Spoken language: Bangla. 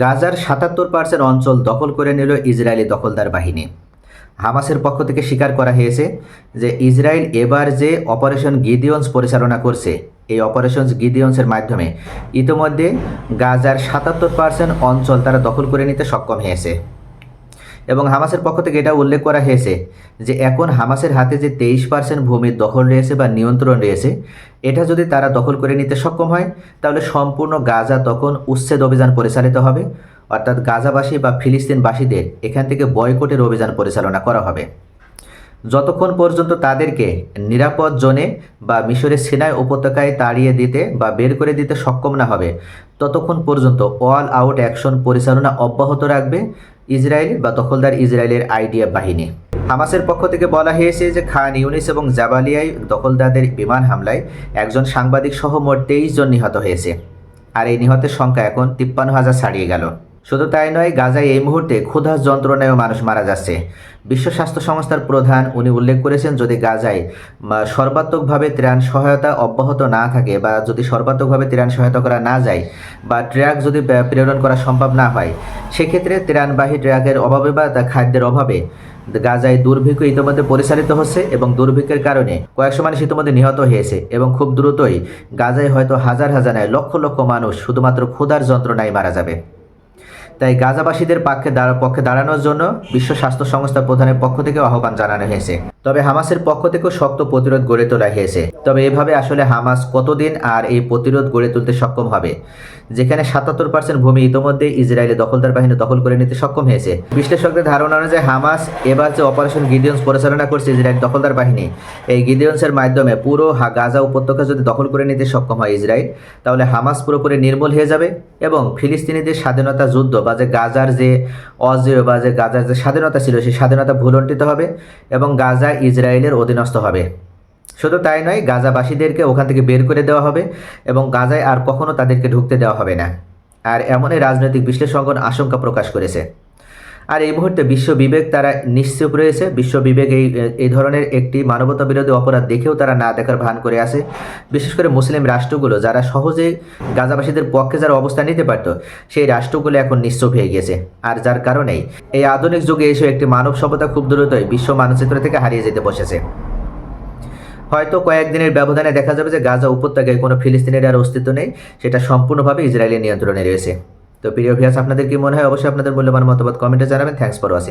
গাজার সাতাত্তর পার্সেন্ট অঞ্চল দখল করে নিল ইসরায়েলি দখলদার বাহিনী। হামাসের পক্ষ থেকে স্বীকার করা হয়েছে যে ইসরায়েল এবার যে অপারেশন গিদিয়ন্স পরিচালনা করছে, এই অপারেশন গিদিয়ন্সের মাধ্যমে ইতিমধ্যে গাজার সাতাত্তর পার্সেন্ট অঞ্চল তারা দখল করে নিতে সক্ষম হয়েছে। এবং হামাসের পক্ষ থেকে এটা উল্লেখ করা হয়েছে যে এখন হামাসের হাতে যে তেইশ পার্সেন্ট ভূমির দখল রয়েছে বা নিয়ন্ত্রণ রয়েছে, এটা যদি তারা দখল করে নিতে সক্ষম হয়, তাহলে সম্পূর্ণ গাজা তখন উচ্ছেদ অভিযান পরিচালিত হবে। অর্থাৎ গাজাবাসী বা ফিলিস্তিনবাসীদের এখান থেকে বয়কটের অভিযান পরিচালনা করা হবে। যতক্ষণ পর্যন্ত তাদেরকে নিরাপদ জোনে বা মিশরের সিনাই উপত্যকায় তাড়িয়ে দিতে বা বের করে দিতে সক্ষম না হবে। ততক্ষণ পর্যন্ত অল আউট অ্যাকশন পরিচালনা অব্যাহত রাখবে ইসরায়েল বা দখলদার ইসরায়েলের আইডিয়া বাহিনী। হামাসের পক্ষ থেকে বলা হয়েছে যে খান ইউনিস এবং জাবালিয়ায় দখলদারদের বিমান হামলায় একজন সাংবাদিক সহ মোট তেইশ জন নিহত হয়েছে। আর এই নিহতের সংখ্যা এখন তিপ্পান্ন হাজার ছাড়িয়ে গেল। শুধু তাই নয়, গাজায় এই মুহূর্তে ক্ষুধার যন্ত্রণায়ও মানুষ মারা যাচ্ছে। বিশ্ব স্বাস্থ্য সংস্থার প্রধান উনি উল্লেখ করেছেন, যদি গাজায় সর্বাত্মকভাবে ত্রাণ সহায়তা অব্যাহত না থাকে বা যদি সর্বাত্মকভাবে ত্রাণ সহায়তা করা না যায় বা ট্রাক যদি প্রেরণ করা সম্ভব না হয়, সেক্ষেত্রে ত্রাণবাহী ট্রাকের অভাবে বা খাদ্যের অভাবে গাজায় দুর্ভিক্ষ ইতিমধ্যে পরিচালিত হচ্ছে এবং দুর্ভিক্ষের কারণে কয়েকশো মানুষ ইতিমধ্যে নিহত হয়েছে এবং খুব দ্রুতই গাজায় হয়তো হাজার হাজার নয়, লক্ষ লক্ষ মানুষ শুধুমাত্র ক্ষুধার যন্ত্রণায় মারা যাবে। তাই গাজাবাসীদের পক্ষে পক্ষে দাঁড়ানোর জন্য বিশ্ব স্বাস্থ্য সংস্থা প্রধানের পক্ষ থেকে আহ্বান জানানো হয়েছে। তবে হামাসের পক্ষ থেকেও শক্ত প্রতিরোধ গড়ে তোলা হয়েছে। তবে এভাবে আসলে হামাস কতদিন আর এই প্রতিরোধ গড়ে তুলতে সক্ষম হবে? যেখানে সাতাত্তর পার্সেন্ট ভূমি ইতিমধ্যে ইসরায়েলি দখলদার বাহিনী দখল করে নিতে সক্ষম হয়েছে। বিশ্লেষকদের ধারণা অনুযায়ী হামাস এবার যে অপারেশন গিডিয়ন্স পরিচালনা করছে ইসরায়েল দখলদার বাহিনী, এই গিডিয়ন্সের মাধ্যমে পুরো গাজা উপত্যকা যদি দখল করে নিতে সক্ষম হয় ইসরায়েল, তাহলে হামাস পুরোপুরি নির্মূল হয়ে যাবে এবং ফিলিস্তিনিদের স্বাধীনতা যুদ্ধ বা যে গাজার যে অজেয় বা যে গাজার যে স্বাধীনতা ছিল, সেই স্বাধীনতা ভুলণ্ঠিত হবে এবং গাজা ইসরায়েলের অধীনস্থ হবে। শুধু তাই নয়, গাজাবাসীদেরকে ওখান থেকে বের করে দেওয়া হবে এবং গাজায় আর কখনও তাদেরকে ঢুকতে দেওয়া হবে না। আর এমনই রাজনৈতিক বিশ্লেষকগণ আশঙ্কা প্রকাশ করেছে। আর এই মুহূর্তে বিশ্ব বিবেক তারা নিশ্চুপ রয়েছে। বিশ্ব বিবেক এই এই ধরনের একটি মানবতা বিরোধী অপরাধ দেখেও তারা না দেখার ভান করে আছে। বিশেষ করে মুসলিম রাষ্ট্রগুলো, যারা সহজেই গাজাবাসীদের পক্ষে যারা অবস্থান নিতে পারত, সেই রাষ্ট্রগুলো এখন নিশ্চুপ হয়ে গেছে। আর যার কারণেই এই আধুনিক যুগে এসে একটি মানব সভ্যতা খুব দ্রুতই বিশ্ব মানচিত্র থেকে হারিয়ে যেতে বসেছে। হয়তো কয়েকদিনের ব্যবধানে দেখা যাবে যে গাজা উপত্যকায় কোনো ফিলিস্তিনের আর অস্তিত্ব নেই, সেটা সম্পূর্ণভাবে ইসরায়েলের নিয়ন্ত্রণে রয়েছে। তো প্রিয় ভিয়াস আপনাদের কি মনে হয়? অবশ্যই আপনাদের মূল্যবান মতামত কমেন্টে জানাবেন। Thanks for watching